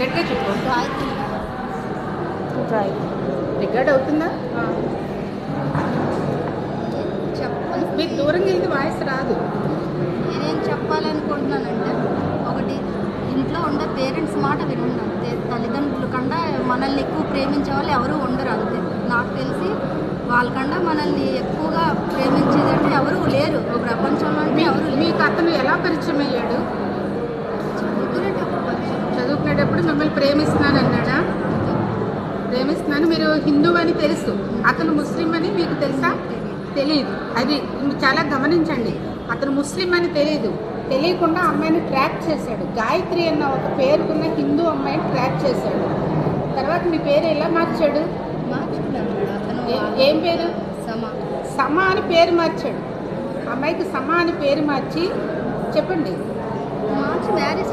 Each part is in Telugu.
గట్టిగా చెప్పు. రికార్డ్ అవుతుందా? మీకు దూరంగా వెళ్తే వాయిస్ రాదు. నేనేం చెప్పాలనుకుంటున్నానంటే ఒకటి ఇంట్లో ఉండే పేరెంట్స్ మాట వినండి అంతే. తల్లిదండ్రుల కన్నా మనల్ని ఎక్కువ ప్రేమించే వాళ్ళు ఎవరు ఉండరు అంతే. నాకు తెలిసి వాళ్ళకన్నా మనల్ని ఎక్కువగా ప్రేమించేది అంటే ఎవరు లేరు. ప్రపంచంలో అంటే ఎవరు మీకు అతను ఎలా పరిచయం అయ్యాడు? మిమ్మల్ని ప్రేమిస్తున్నాను అన్నాడా ప్రేమిస్తున్నాను. మీరు హిందూ అని తెలుసు. అతను ముస్లిం అని మీకు తెలుసా? తెలియదు. అది చాలా గమనించండి. అతను ముస్లిం అని తెలియదు. తెలియకుండా అమ్మాయిని ట్రాప్ చేశాడు. గాయత్రి అన్న ఒక పేరుకున్న హిందూ అమ్మాయిని ట్రాప్ చేశాడు. తర్వాత మీ పేరు ఎలా మార్చాడు? ఏ- పేరు? సమా. సమ అని పేరు మార్చాడు. అమ్మాయికి సమ అని పేరు మార్చి చెప్పండి. మార్చి మ్యారేజ్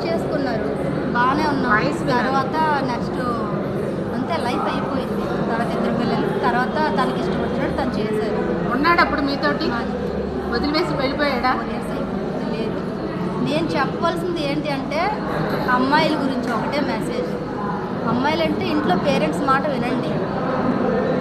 బాగానే ఉన్నాం. తర్వాత నెక్స్ట్ అంతే లైఫ్ అయిపోయింది. తర్వాత ఇద్దరు పిల్లలు. తర్వాత తనకి ఇష్టం వచ్చినట్టు తను చేశారు. ఉన్నాడు అప్పుడు మీతోటి వదిలివేసి వెళ్ళిపోయాడా. లేదు. నేను చెప్పాల్సింది ఏంటి అంటే అమ్మాయిల గురించి ఒకటే మెసేజ్ అమ్మాయిలు అంటే ఇంట్లో పేరెంట్స్ మాట వినండి.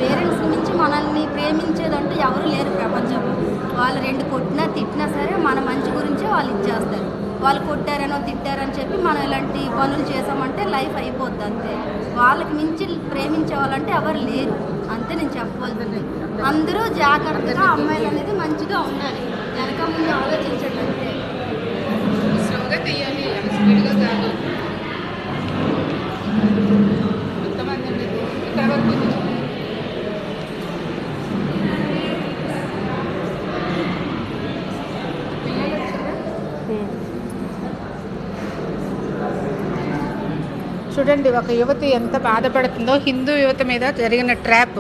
పేరెంట్స్ మించి మనల్ని ప్రేమించేదంటూ ఎవరు లేరు ప్రపంచంలో. వాళ్ళు రెండు కొట్టినా తిట్టినా సరే మన మంచి గురించే వాళ్ళు ఇచ్చేస్తారు. వాళ్ళు కొట్టారనో తిట్టారని చెప్పి మనం ఇలాంటి పనులు చేసామంటే లైఫ్ అయిపోద్ది అంతే. వాళ్ళకి మించి ప్రేమించే వాళ్ళంటే ఎవరు లేరు. అంతే నేను చెప్పవలసింది. అందరూ జాగ్రత్తగా అమ్మాయిలు అనేది మంచిగా ఉండాలి. వెనక ముందు ఆలోచించండి అంతే స్లోగా తీయాలి స్పీడ్గా కాదు. ఇక్కడ చూడండి ఒక యువతి ఎంత బాధపడుతుందో. హిందూ యువత మీద జరిగిన ట్రాప్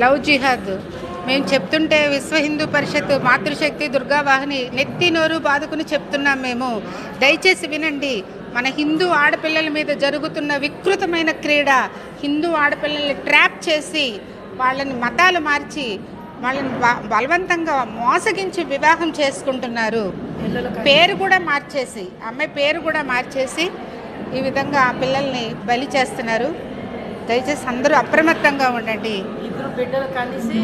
లవ్ జిహాద్. మేము చెప్తుంటే విశ్వ హిందూ పరిషత్ మాతృశక్తి దుర్గావాహిని నెత్తి నోరు బాదుకుని చెప్తున్నాం మేము. దయచేసి వినండి మన హిందూ ఆడపిల్లల మీద జరుగుతున్న వికృతమైన క్రీడ హిందూ ఆడపిల్లల్ని ట్రాప్ చేసి వాళ్ళని మతాలు మార్చి వాళ్ళని బ- బలవంతంగా మోసగించి వివాహం చేసుకుంటున్నారు. పేరు కూడా మార్చేసి అమ్మాయి పేరు కూడా మార్చేసి ఈ విధంగా ఆ పిల్లల్ని బలి చేస్తున్నారు. దయచేసి అందరూ అప్రమత్తంగా ఉండండి. ఇద్దరు బిడ్డలు కలిసి